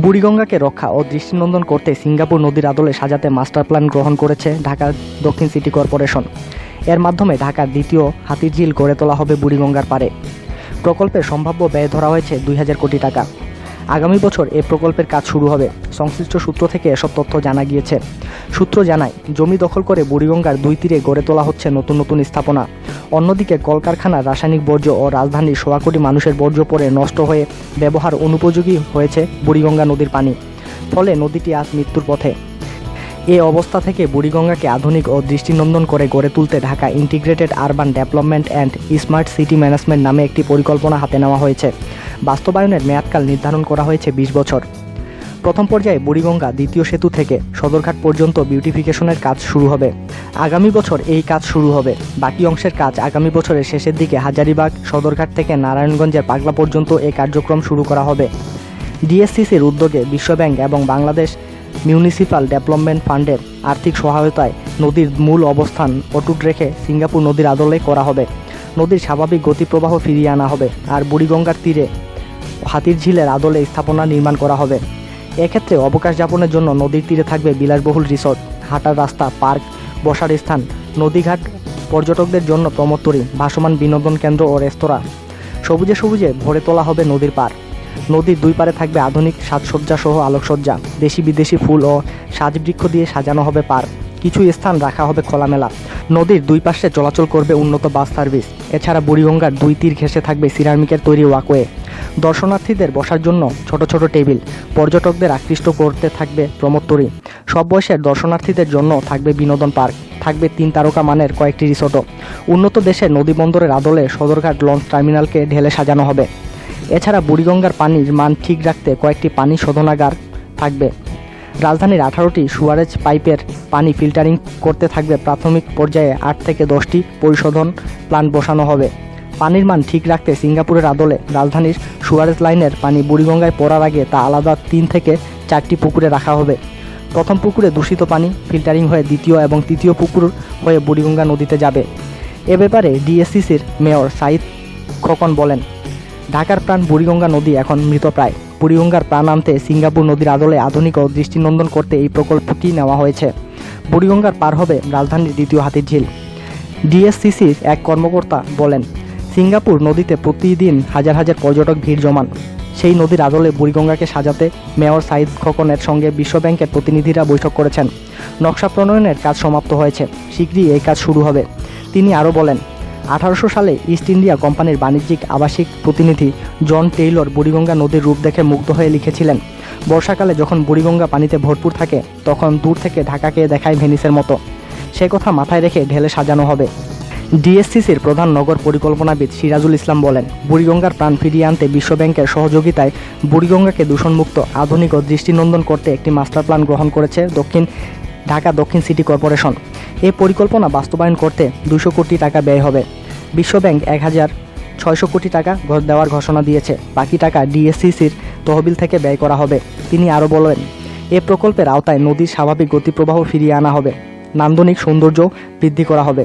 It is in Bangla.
বুড়িগঙ্গাকে রক্ষা ও দৃষ্টিনন্দন করতে সিঙ্গাপুর নদীর আদলে সাজাতে মাস্টার প্ল্যান গ্রহণ করেছে ঢাকার দক্ষিণ সিটি কর্পোরেশন। এর মাধ্যমে ঢাকার দ্বিতীয় হাতিরঝিল গড়ে তোলা হবে বুড়িগঙ্গার পারে প্রকল্পের সম্ভাব্য ব্যয় ধরা হয়েছে দুই হাজার কোটি টাকা। আগামী বছর এ প্রকল্পের কাজ শুরু হবে। সংশ্লিষ্ট সূত্র থেকে এসব তথ্য জানা গিয়েছে। সূত্র জানায়, জমি দখল করে বুড়িগঙ্গার দুই তীরে গড়ে তোলা হচ্ছে নতুন নতুন স্থাপনা। অন্যদিকে কলকারখানার রাসায়নিক বর্জ্য ও রাজধানীর সোয়া কোটি মানুষের বর্জ্য পড়ে নষ্ট হয়ে ব্যবহার অনুপযোগী হয়েছে বুড়িগঙ্গা নদীর পানি। ফলে নদীটি আজ মৃত্যুর পথে। এ অবস্থা থেকে বুড়িগঙ্গাকে আধুনিক ও দৃষ্টিনন্দন করে গড়ে তুলতে Dhaka integrated urban development and smart city management নামে একটি পরিকল্পনা হাতে নেওয়া হয়েছে। বাস্তবায়নের মেয়াদকাল নির্ধারণ করা হয়েছে বিশ বছর। প্রথম পর্যায়ে বুড়িগঙ্গা দ্বিতীয় সেতু থেকে সদরঘাট পর্যন্ত বিউটিফিকেশনের কাজ শুরু হবে। আগামী বছর এই কাজ শুরু হবে। বাকি অংশের কাজ আগামী বছরের শেষের দিকে হাজারিবাগ, সদরঘাট থেকে নারায়ণগঞ্জের পাগলা পর্যন্ত এই কার্যক্রম শুরু করা হবে। ডিএসসিসির উদ্যোগে বিশ্বব্যাংক এবং বাংলাদেশ মিউনিসিপাল ডেভেলপমেন্ট ফান্ডের আর্থিক সহায়তায় নদীর মূল অবস্থান অটুট রেখে সিঙ্গাপুর নদীর আদলে করা হবে। নদীর স্বাভাবিক গতিপ্রবাহ ফিরিয়ে আনা হবে। আর বুড়িগঙ্গার তীরে হাতির ঝিলের আদলে স্থাপনা নির্মাণ করা হবে। এক্ষেত্রে অবকাশ যাপনের জন্য নদীর তীরে থাকবে বিলাসবহুল রিসোর্ট, হাঁটার রাস্তা, পার্ক, বসার স্থান, নদীঘাট, পর্যটকদের জন্য প্রমোত্তরী ভাসমান বিনোদন কেন্দ্র ও রেস্তোরাঁ। সবুজে সবুজে ভরে তোলা হবে নদীর পার নদীর দুই পারে থাকবে আধুনিক সাজসজ্জা সহ আলোকসজ্জা দেশি বিদেশি ফুল ও সাজবৃক্ষ দিয়ে সাজানো হবে পার্ক কিছু স্থান রাখা হবে খোলামেলা। নদীর দুই পাশে চলাচল করবে উন্নত বাস সার্ভিস। এছাড়া বুড়িগঙ্গার দুই তীর ঘেঁষে থাকবে সিরামিকের তৈরি ওয়াকওয়ে। দর্শনার্থীদের বসার জন্য ছোট ছোট টেবিল, পর্যটকদের আকৃষ্ট করতে থাকবে প্রমোত্তরী সব বয়সের দর্শনার্থীদের জন্য থাকবে বিনোদন পার্ক, থাকবে তিন তারকা মানের কয়েকটি রিসোর্টও। উন্নত দেশের নদী বন্দরের আদলে সদরঘাট লঞ্চ টার্মিনালকে ঢেলে সাজানো হবে। এছাড়া বুড়িগঙ্গার পানির মান ঠিক রাখতে কয়েকটি পানি শোধনাগার থাকবে। রাজধানীর আঠারোটি সুয়ারেজ পাইপের পানি ফিল্টারিং করতে থাকবে প্রাথমিক পর্যায়ে আট থেকে দশটি পরিশোধন প্ল্যান্ট বসানো হবে। পানির মান ঠিক রাখতে সিঙ্গাপুরের আদলে রাজধানীর সুয়ারেজ লাইনের পানি বুড়িগঙ্গায় পড়ার আগে তা আলাদা তিন থেকে চারটি পুকুরে রাখা হবে। প্রথম পুকুরে দূষিত পানি, ফিল্টারিং হয়ে দ্বিতীয় এবং তৃতীয় পুকুর হয়ে বুড়িগঙ্গা নদীতে যাবে। এ ব্যাপারে ডিএসসিসির মেয়র সাইদ খোকন বলেন, ঢাকার প্রাণ বুড়িগঙ্গা নদী এখন মৃতপ্রায় বুড়িগঙ্গার প্রাণ আনতে সিঙ্গাপুর নদীর আদলে আধুনিক ও দৃষ্টিনন্দন করতে এই প্রকল্পটি নেওয়া হয়েছে। বুড়িগঙ্গার পার হবে রাজধানীর দ্বিতীয় হাতির ঝিল। ডিএসসিসির এক কর্মকর্তা বলেন সিঙ্গাপুর নদীতে প্রতিদিন হাজার হাজার পর্যটক ভিড় জমান। সেই নদীর আদলে বুড়িগঙ্গাকে সাজাতে মেয়র সাইদ খোকনের সঙ্গে বিশ্বব্যাংকের প্রতিনিধিরা বৈঠক করেছেন। নকশা প্রণয়নের কাজ সমাপ্ত হয়েছে। শীঘ্রই এই কাজ শুরু হবে। তিনি আরও বলেন, আঠারোশো সালে ইস্ট ইন্ডিয়া কোম্পানির বাণিজ্যিক আবাসিক প্রতিনিধি জন টেইলর বুড়িগঙ্গা নদীর রূপ দেখে মুগ্ধ হয়ে লিখেছিলেন, বর্ষাকালে যখন বুড়িগঙ্গা পানিতে ভরপুর থাকে, তখন দূর থেকে ঢাকাকে দেখায় ভেনিসের মতো। সে কথা মাথায় রেখে ঢেলে সাজানো হবে। ডিএসসিসির প্রধান নগর পরিকল্পনাবিদ সিরাজুল ইসলাম বলেন, বুড়িগঙ্গার প্রাণ ফিরিয়ে আনতে বিশ্বব্যাংকের সহযোগিতায় বুড়িগঙ্গাকে দূষণমুক্ত আধুনিক ও দৃষ্টিনন্দন করতে একটি মাস্টার প্ল্যান গ্রহণ করেছে দক্ষিণ ঢাকা দক্ষিণ সিটি কর্পোরেশন। এই পরিকল্পনা বাস্তবায়ন করতে দুশো কোটি টাকা ব্যয় হবে। বিশ্বব্যাংক এক হাজার ছয়শো কোটি টাকা দেওয়ার ঘোষণা দিয়েছে। বাকি টাকা ডিএসসিসির তহবিল থেকে ব্যয় করা হবে। তিনি আরও বলেন, এ প্রকল্পের আওতায় নদীর স্বাভাবিক গতিপ্রবাহ ফিরিয়ে আনা হবে। নান্দনিক সৌন্দর্য বৃদ্ধি করা হবে।